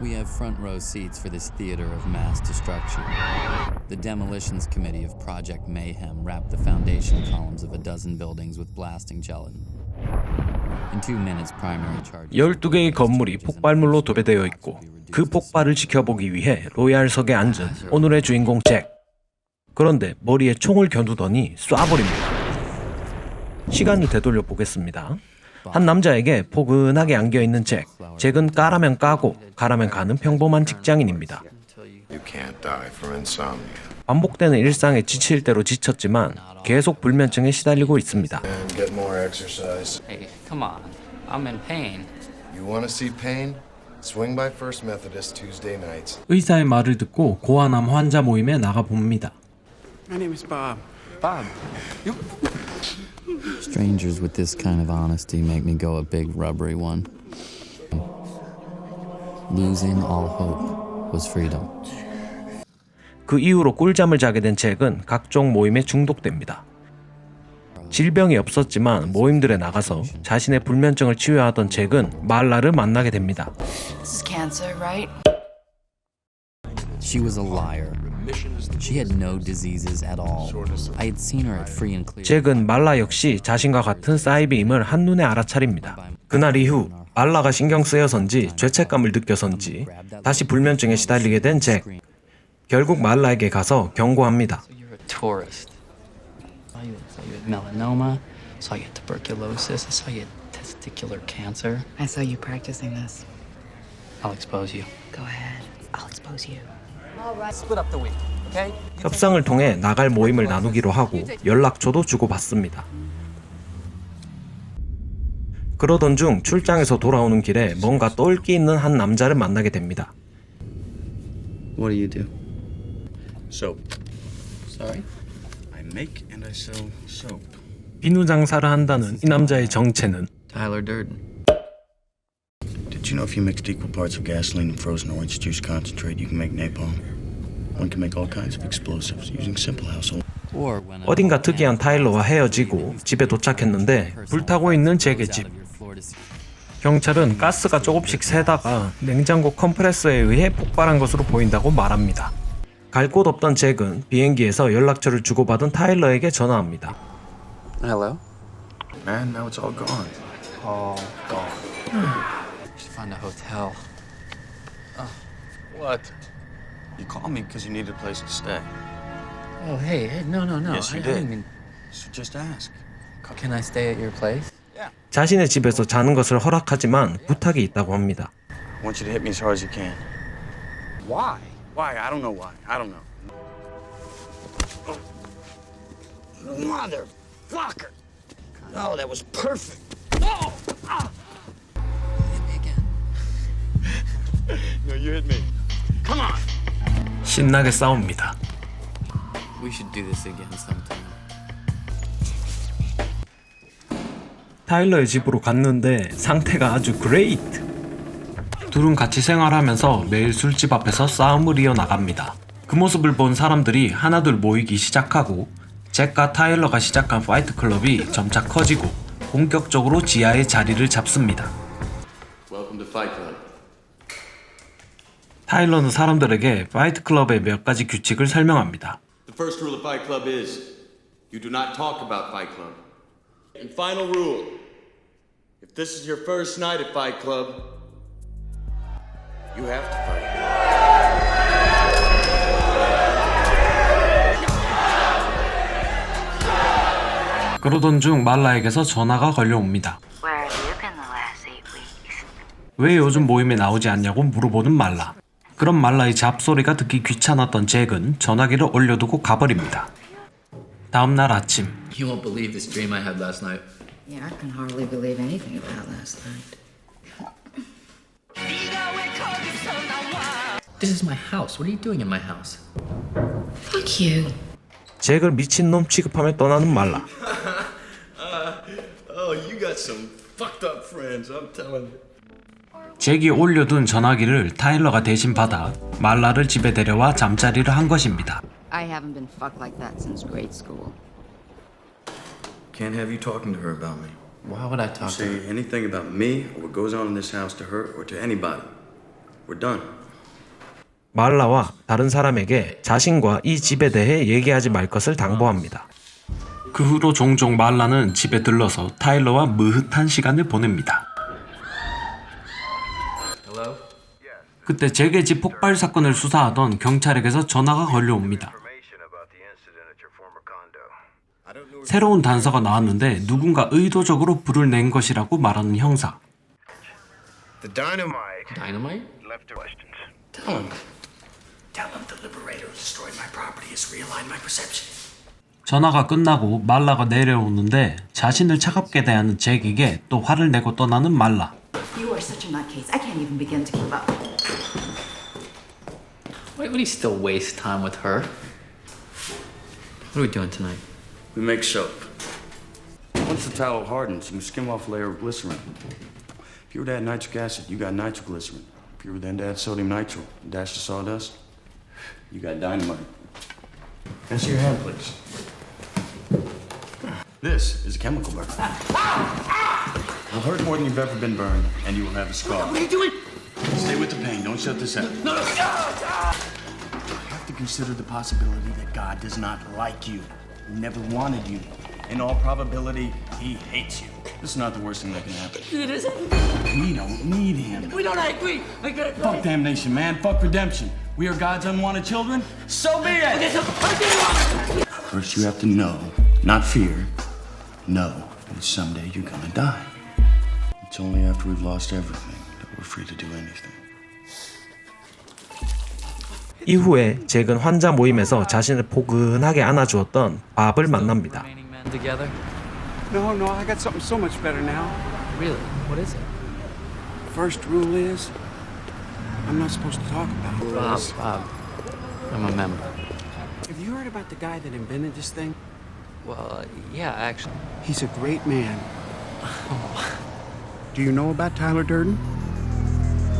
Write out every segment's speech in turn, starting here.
We have front row seats for this theater of mass destruction. The demolitions committee of Project Mayhem wrapped the foundation columns of a dozen buildings with blasting gelatin. In two minutes, primary charges. 12개의 건물이 폭발물로 도배되어 있고 그 폭발을 지켜보기 위해 로얄석에 앉은 오늘의 주인공 잭. 그런데 머리에 총을 겨누더니 쏴버립니다. 시간을 되돌려 보겠습니다. 한 남자에게 포근하게 안겨 있는 잭. 잭은 까라면 까고 가라면 가는 평범한 직장인입니다. You can't die for insomnia. 반복되는 일상에 지칠 대로 지쳤지만 계속 불면증에 시달리고 있습니다. Hey, come on. I'm in pain. You want to see pain? Swing by First Methodist Tuesday nights. 의사의 말을 듣고 고아남 환자 모임에 나가 봅니다. My name is Bob. Bob. Strangers with this kind of honesty make me go a big rubbery one. Losing all hope was freedom. 그 이후로 꿀잠을 자게 된 잭은 각종 모임에 중독됩니다. 질병이 없었지만 모임들에 나가서 자신의 불면증을 치유하던 잭은 말라를 만나게 됩니다. This is cancer, right? She was a liar. She had no diseases at all. I had seen her at free and clear. 잭은 말라 역시 자신과 같은 사이비임을 한눈에 알아차립니다. 그날 이후 말라가 신경 쓰여서인지 죄책감을 느껴서인지 다시 불면증에 시달리게 된 잭. 결국 말라에게 가서 경고합니다. So you're a tourist. I saw you, saw you had melanoma. Saw you had tuberculosis. I saw you had testicular cancer. I saw you practicing this. I'll expose you. Go ahead. I'll expose you. Split up the week, okay? 협상을 통해 나갈 모임을 나누기로 하고 연락처도 주고받습니다. 그러던 중 출장에서 돌아오는 길에 뭔가 똘끼 있는 한 남자를 만나게 됩니다. What do you do? Soap. Sorry? I make and I sell soap. 비누 장사를 한다는 이 남자의 정체는 Tyler Durden. Did you know if you mixed equal parts of gasoline and frozen orange juice concentrate, you can make napalm? One can make all kinds of explosives using simple household. 어딘가 특이한 타일러와 헤어지고 집에 도착했는데 불타고 있는 잭의 집. 경찰은 가스가 조금씩 새다가 냉장고 컴프레서에 의해 폭발한 것으로 보인다고 말합니다. 갈 곳 없던 잭은 비행기에서 연락처를 주고받은 타일러에게 전화합니다. Hello? Man, now it's all gone. All gone. Find a hotel. What? You called me because you needed a place to stay. Oh, hey, hey, no, no, no. Yes, you I, I did. didn't mean. So just ask. Can I stay at your place? 자신의 집에서 자는 것을 허락하지만 부탁이 있다고 합니다. I want you to hit me as hard as you can. Why? Why? I don't know why. I don't know. Motherfucker! Oh, that was perfect. You hit me. 신나게 싸웁니다. We should do this again sometime. 타일러의 집으로 갔는데 상태가 아주 그레이트. 둘은 같이 생활하면서 매일 술집 앞에서 싸움을 이어나갑니다. 그 모습을 본 사람들이 하나둘 모이기 시작하고 잭과 타일러가 시작한 파이트 클럽이 점차 커지고 본격적으로 지하의 자리를 잡습니다. Welcome to Fight Club. 타일러는 사람들에게 파이트 클럽의 몇 가지 규칙을 설명합니다. The first rule of Fight Club is you do not talk about Fight Club. And final rule if this is your first night at Fight Club, you have to fight. 그러던 중 말라에게서 전화가 걸려옵니다. Where have you been the last eight weeks? 왜 요즘 모임에 나오지 않냐고 물어보는 말라. 그런 말라의 잡소리가 듣기 귀찮았던 잭은 전화기를 올려두고 가버립니다. 다음 날 아침 You won't believe this dream I had last night. Yeah, I can hardly believe anything about last night. This is my house. What are you doing in my house? Fuck you. 잭을 미친놈 취급하며 떠나는 말라. Oh, you got some fucked up friends, I'm telling you. 잭이 올려둔 전화기를 타일러가 대신 받아 말라를 집에 데려와 잠자리를 한 것입니다. I haven't been fucked like that since grade school. Can't have you talking to her about me. Why would I talk to her? Say anything about me or what goes on in this house to her or to anybody. We're done. 말라와 다른 사람에게 자신과 이 집에 대해 얘기하지 말 것을 당부합니다. 그 후로 종종 말라는 집에 들러서 타일러와 무흐한 시간을 보냅니다. 그때 잭의 집 폭발 사건을 수사하던 경찰에게서 전화가 걸려옵니다. 새로운 단서가 나왔는데 누군가 의도적으로 불을 낸 것이라고 말하는 형사. The dynamite. Dynamite? Left questions. Tell him. Tell them the Liberator destroyed my property has realigned my perception. 전화가 끝나고 말라가 내려오는데 자신을 차갑게 대하는 잭에게 또 화를 내고 떠나는 말라. You are such a nutcase. I can't even begin to keep up. Why would he still waste time with her? What are we doing tonight? We make soap. Once the tallow hardens, you can skim off a layer of glycerin. If you were to add nitric acid, you got nitroglycerin. If you were then to add sodium nitrile, and dash the sawdust, you got dynamite. Answer your hand, please. This is a chemical burn. It'll hurt more than you've ever been burned, and you will have a scar. What are you doing? Stay with the pain. Don't shut this out. No, no, no. You have to consider the possibility that God does not like you, never wanted you. In all probability, He hates you. This is not the worst thing that can happen. It isn't. We don't need Him. We don't. I agree. I gotta go. Fuck damnation, man. Fuck redemption. We are God's unwanted children. So be it. Okay, so I. First, you have to know, not fear, know that someday you're gonna die. It's only after we've lost everything that we're free to do anything. 이후에 잭은 환자 모임에서 자신을 포근하게 안아주었던 밥을 만납니다. No, no, I got something so much better now. Really? What is it? First rule is I'm not supposed to talk about it. Bob, Bob. I'm a member. Have you heard about the guy that invented this thing? Well, uh, yeah, actually. He's a great man. Do you know about Tyler Durden?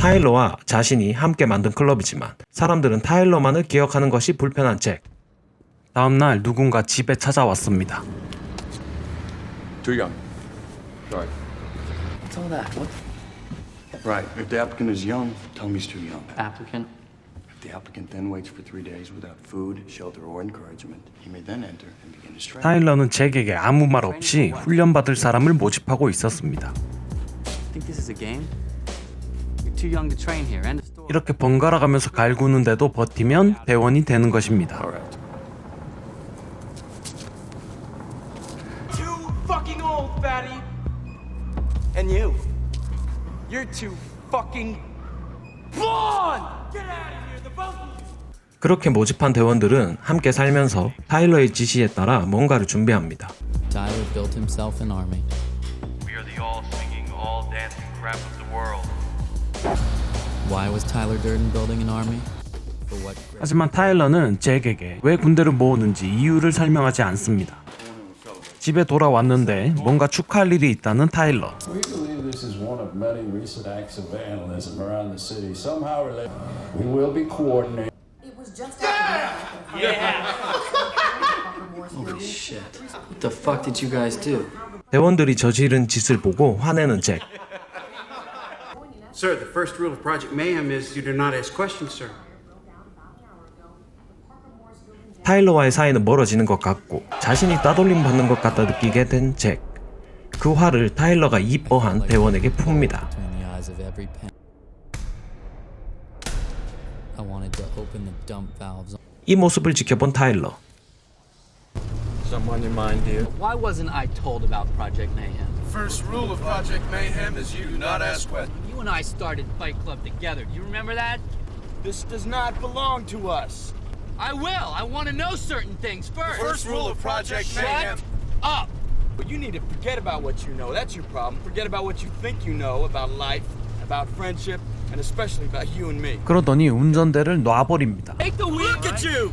타일러와 자신이 함께 만든 클럽이지만 사람들은 타일러만을 기억하는 것이 불편한 잭. 다음날 누군가 집에 찾아왔습니다. Too young. Sorry. What's all that? What Right. If the applicant is young, tell him he's too young. applicant? If the applicant then waits for three days without food, shelter, or encouragement, he may then enter and begin his training. 타일러는 잭에게 아무 말 없이 훈련받을 사람을 모집하고 있었습니다. Think this is a game? 이렇게 번갈아 가면서 갈구는데도 버티면 대원이 되는 것입니다. All right. Too fucking old, fatty. And you. You're too fucking blonde. Get out of here, the both of you. 그렇게 모집한 대원들은 함께 살면서 타일러의 지시에 따라 뭔가를 준비합니다. Tyler built himself an army. We are the all singing, all dancing crap of the world. Why was Tyler Durden building an army? 하지만 타일러는 잭에게 왜 군대를 모으는지 이유를 설명하지 않습니다. 집에 돌아왔는데 뭔가 축하할 일이 있다는 타일러. We believe this is one of many recent acts of vandalism around the city, somehow related. We will be coordinating. Holy shit. What the fuck did you guys do? 대원들이 저지른 짓을 보고 화내는 잭. Sir, the first rule of Project Mayhem is you do not ask questions, sir. 타일러와의 사이는 멀어지는 것 같고 자신이 따돌림 받는 것 같다 느끼게 된 잭. 그 화를 타일러가 이뻐한 대원에게 풉니다. Between the eyes of every pen. I wanted to open the dump valves. 이 모습을 지켜본 타일러. Why wasn't I told about Project Mayhem? First rule of Project Mayhem is you do not ask questions. You and I started Fight Club together. Do you remember that? This does not belong to us. I will. I want to know certain things first. First rule of Project Shut Mayhem. up. But you need to forget about what you know. That's your problem. Forget about what you think you know about life, about friendship, and especially about you and me. 그러더니 운전대를 놔버립니다. Take the wheel. Look at you!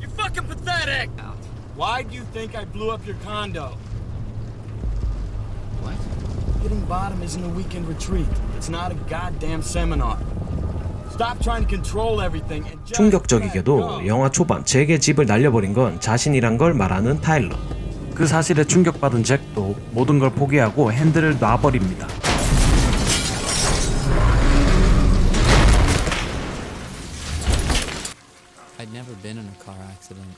You're fucking pathetic! Why do you think I blew up your condo? What? Hitting bottom isn't a weekend retreat. It's not a goddamn seminar. Stop trying to control everything and just let 충격적이게도. 영화 초반 잭의 집을 날려버린 건 자신이란 걸 말하는 타일러. 그 사실에 충격받은 잭도 모든 걸 포기하고 핸들을 놔버립니다. never been in a car accident.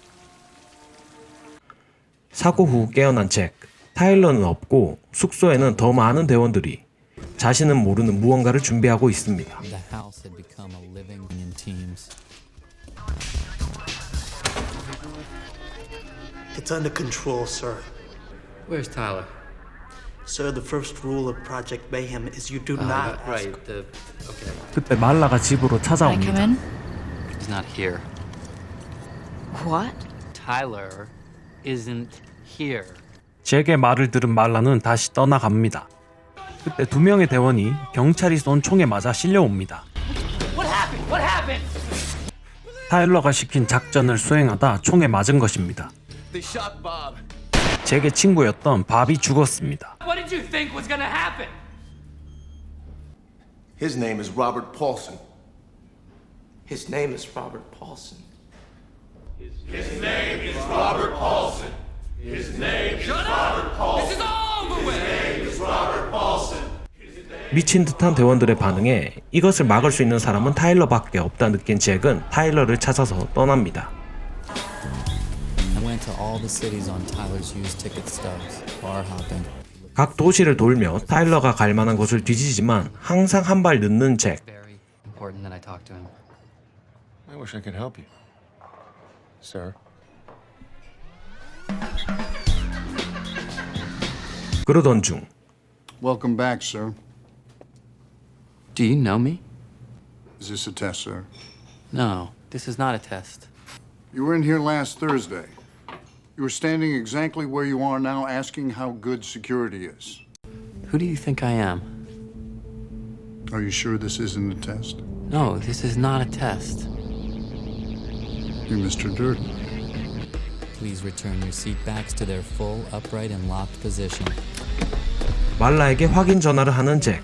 사고 후 깨어난 잭. 타일러는 없고 숙소에는 더 많은 대원들이 자신은 모르는 무언가를 준비하고 있습니다. The house had become a living in teams. It's under control, sir. Where's Tyler? Sir, the first rule of Project Mayhem is you do Uh, not ask right. The okay. 그때 말라가 집으로 찾아옵니다. He's not here. What? Tyler isn't here. 잭의 말을 들은 말라는 다시 떠나갑니다. 그때 두 명의 대원이 경찰이 쏜 총에 맞아 실려옵니다. What happened? What happened? 타일러가 시킨 작전을 수행하다 총에 맞은 것입니다. 잭의 친구였던 밥이 죽었습니다. What did you think was gonna happen? His name is Robert Paulson. His name is Robert Paulson. Shut up! This is all over with. 미친 듯한 대원들의 반응에 이것을 막을 수 있는 사람은 타일러밖에 없다 느낀 잭은 타일러를 찾아서 떠납니다. I went to all the cities on Tyler's used ticket stubs, bar hopping. 각 도시를 돌며 타일러가 갈 만한 곳을 뒤지지만 항상 한 발 늦는 잭. 그러던 중 Welcome back, sir. Do you know me? Is this a test, sir? No, this is not a test. You were in here last Thursday. You were standing exactly where you are now, asking how good security is. Who do you think I am? Are you sure this isn't a test? No, this is not a test. You're Mr. Durden. Please return your seat backs to their full, upright, and locked position. 말라에게 확인 전화를 하는 잭.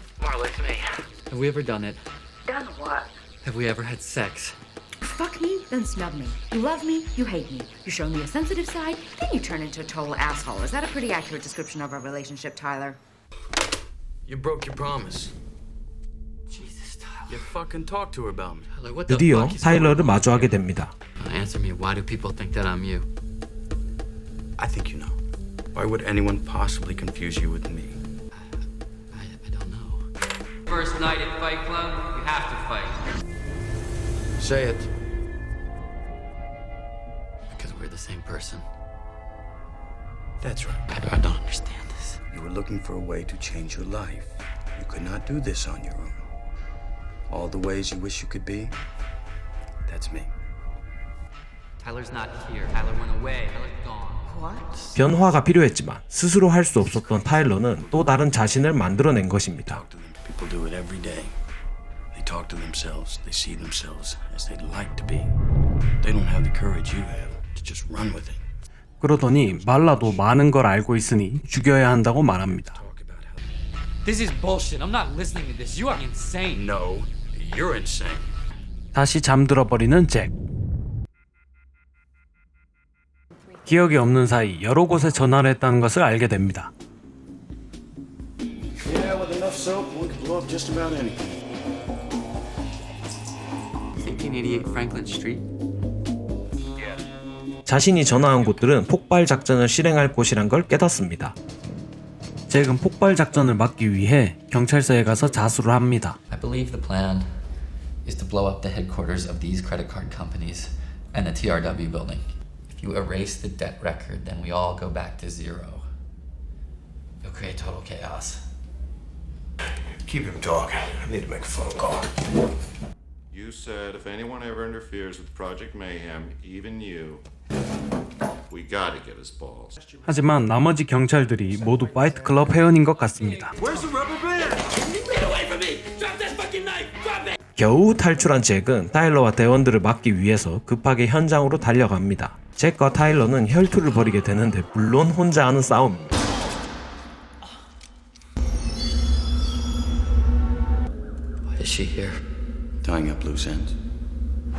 Marla, it's me. Have we ever done it? Done what? Have we ever had sex? Fuck me, then snub me. You love me, you hate me. You show me a sensitive side, then you turn into a total asshole. Is that a pretty accurate description of our relationship, Tyler? You broke your promise. Jesus, Tyler. You fucking talked to her about me. Tyler, what the 드디어 fuck is 타일러를 마주하게 됩니다. going on? Answer me. Why do people think that I'm you? I think you know. Why would anyone possibly confuse you with me? First night at Fight Club, you have to fight. Say it. Because we're the same person. That's right. I, I don't understand this. You were looking for a way to change your life. You could not do this on your own. All the ways you wish you could be, that's me. Tyler's not here. Tyler went away. Tyler's gone. What? 변화가 필요했지만 스스로 할 수 없었던 타일러는 또 다른 자신을 만들어낸 것입니다. People do it every day. They talk to themselves. They see themselves as they'd like to be. They don't have the courage you have to just run with it. 그러더니 말라도 많은 걸 알고 있으니 죽여야 한다고 말합니다. This is bullshit. I'm not listening to this. You are insane. No, you're insane. 다시 잠들어 버리는 잭. 기억이 없는 사이 여러 곳에 전화를 했다는 것을 알게 됩니다. Soap, we could blow up just about anything. 1588 Franklin Street. 자신이 전화한 곳들은 폭발 작전을 실행할 곳이란 걸 깨닫습니다. 잭은 폭발 작전을 막기 위해 경찰서에 가서 자수를 합니다. I believe the plan is to blow up the headquarters of these credit card companies and the TRW building. If you erase the debt record, then we all go back to zero. You'll create total chaos. Keep him talking. I need to make a phone call. You said if anyone ever interferes with Project Mayhem, even you, we gotta get his balls. 하지만 나머지 경찰들이 모두 파이트 클럽 회원인 것 같습니다. Where's the rubber band? Get away from me! Drop that fucking knife! Drop it! 겨우 탈출한 잭은 타일러와 대원들을 막기 위해서 급하게 현장으로 달려갑니다. 잭과 타일러는 혈투를 벌이게 되는데 물론 혼자 하는 싸움입니다.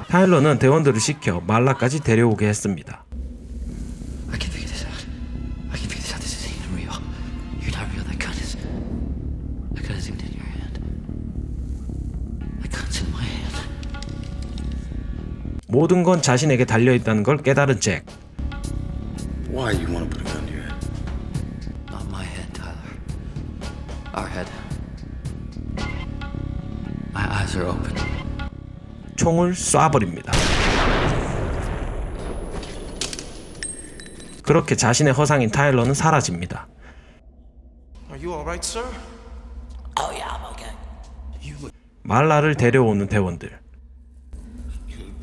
타일러는 대원들을 시켜 말라까지 데려오게 했습니다. I can figure this out. I can figure this out. This isn't even real. You're not real. That gun is. That gun isn't in your hand. That gun's in my hand. 모든 건 자신에게 달려 있다는 걸 깨달은 잭. Why you 총을 쏴버립니다. 그렇게 자신의 허상인 타일러는 사라집니다. Are you alright, sir? Oh, yeah, I'm okay. 말라를 데려오는 대원들.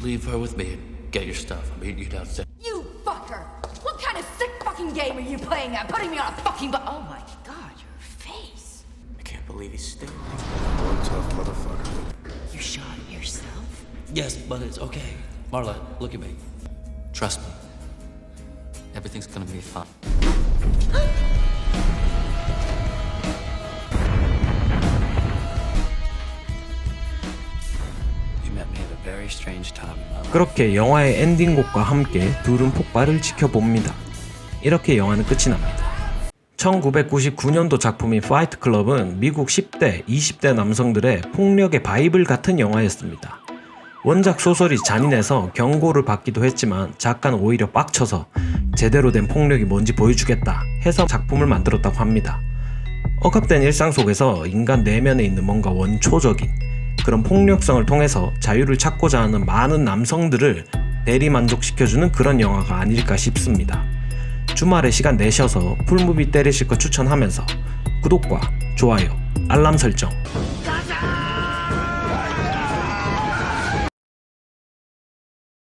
Leave her with me and get your stuff. I'll meet you downstairs. You fucker! What kind of sick fucking game are you playing at? Putting me on a fucking bu- Oh my god, your face. I can't believe he's still. Motherfucker. You shot yourself? Yes, but it's okay. Marla, look at me. Trust me. Everything's gonna be fine. You met me at a very strange time in my life. 그렇게 영화의 엔딩곡과 함께 둘은 폭발을 지켜봅니다. 이렇게 영화는 끝이 납니다. 1999년도 작품인 파이트 클럽은 미국 10대, 20대 남성들의 폭력의 바이블 같은 영화였습니다. 원작 소설이 잔인해서 경고를 받기도 했지만 작가는 오히려 빡쳐서 제대로 된 폭력이 뭔지 보여주겠다 해서 작품을 만들었다고 합니다. 억압된 일상 속에서 인간 내면에 있는 뭔가 원초적인 그런 폭력성을 통해서 자유를 찾고자 하는 많은 남성들을 대리 만족시켜주는 그런 영화가 아닐까 싶습니다. 주말에 시간 내셔서 풀무비 때리실 거 추천하면서 구독과 좋아요, 알람 설정